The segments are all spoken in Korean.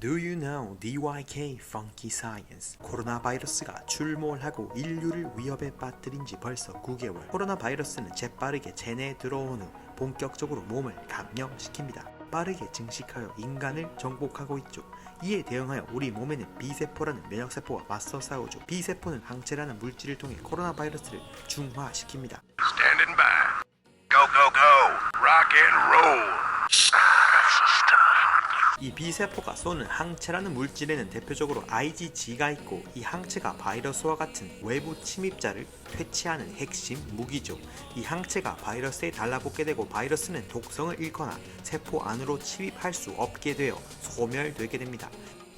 Do you know DYK Funky Science? 코로나 바이러스가 출몰하고 인류를 위협에 빠뜨린 지 벌써 9개월. 코로나 바이러스는 재빠르게 체내에 들어온 후 본격적으로 몸을 감염시킵니다. 빠르게 증식하여 인간을 정복하고 있죠. 이에 대응하여 우리 몸에는 B세포라는 면역세포가 맞서 싸우죠. B세포는 항체라는 물질을 통해 코로나 바이러스를 중화시킵니다. Standing by. Go, go, go. Rock and roll. 이 B세포가 쏘는 항체라는 물질에는 대표적으로 IgG가 있고 이 항체가 바이러스와 같은 외부 침입자를 퇴치하는 핵심 무기죠. 이 항체가 바이러스에 달라붙게 되고 바이러스는 독성을 잃거나 세포 안으로 침입할 수 없게 되어 소멸되게 됩니다.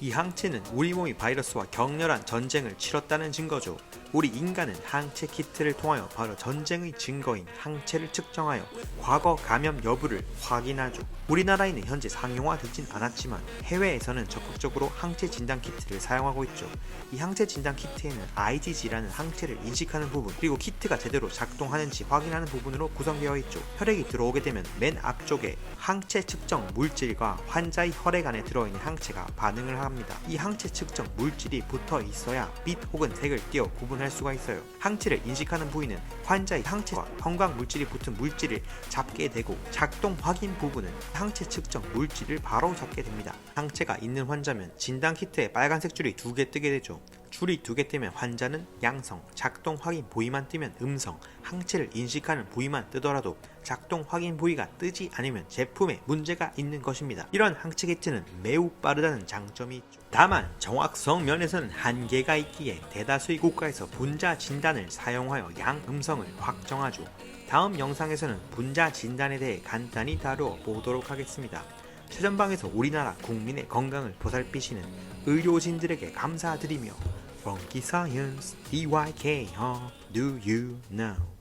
이 항체는 우리 몸이 바이러스와 격렬한 전쟁을 치렀다는 증거죠. 우리 인간은 항체 키트를 통하여 바로 전쟁의 증거인 항체를 측정하여 과거 감염 여부를 확인하죠. 우리나라에는 현재 상용화되진 않았지만 해외에서는 적극적으로 항체 진단 키트를 사용하고 있죠. 이 항체 진단 키트에는 IgG라는 항체를 인식하는 부분 그리고 키트가 제대로 작동하는지 확인하는 부분으로 구성되어 있죠. 혈액이 들어오게 되면 맨 앞쪽에 항체 측정 물질과 환자의 혈액 안에 들어있는 항체가 반응을 합니다. 이 항체 측정 물질이 붙어 있어야 빛 혹은 색을 띄어 구분할 수가 있어요. 항체를 인식하는 부위는 환자의 항체와 형광 물질이 붙은 물질을 잡게 되고 작동 확인 부분은 항체 측정 물질을 바로 잡게 됩니다. 항체가 있는 환자면 진단 키트에 빨간색 줄이 두 개 뜨게 되죠. 줄이 두 개 뜨면 환자는 양성, 작동 확인 부위만 뜨면 음성, 항체를 인식하는 부위만 뜨더라도 작동 확인 부위가 뜨지 않으면 제품에 문제가 있는 것입니다. 이런 항체 키트는 매우 빠르다는 장점이 있죠. 다만 정확성 면에서는 한계가 있기에 대다수의 국가에서 분자 진단을 사용하여 양 음성을 확정하죠. 다음 영상에서는 분자 진단에 대해 간단히 다루어 보도록 하겠습니다. 최전방에서 우리나라 국민의 건강을 보살피시는 의료진들에게 감사드리며 Funky Science DYK huh? Do You Know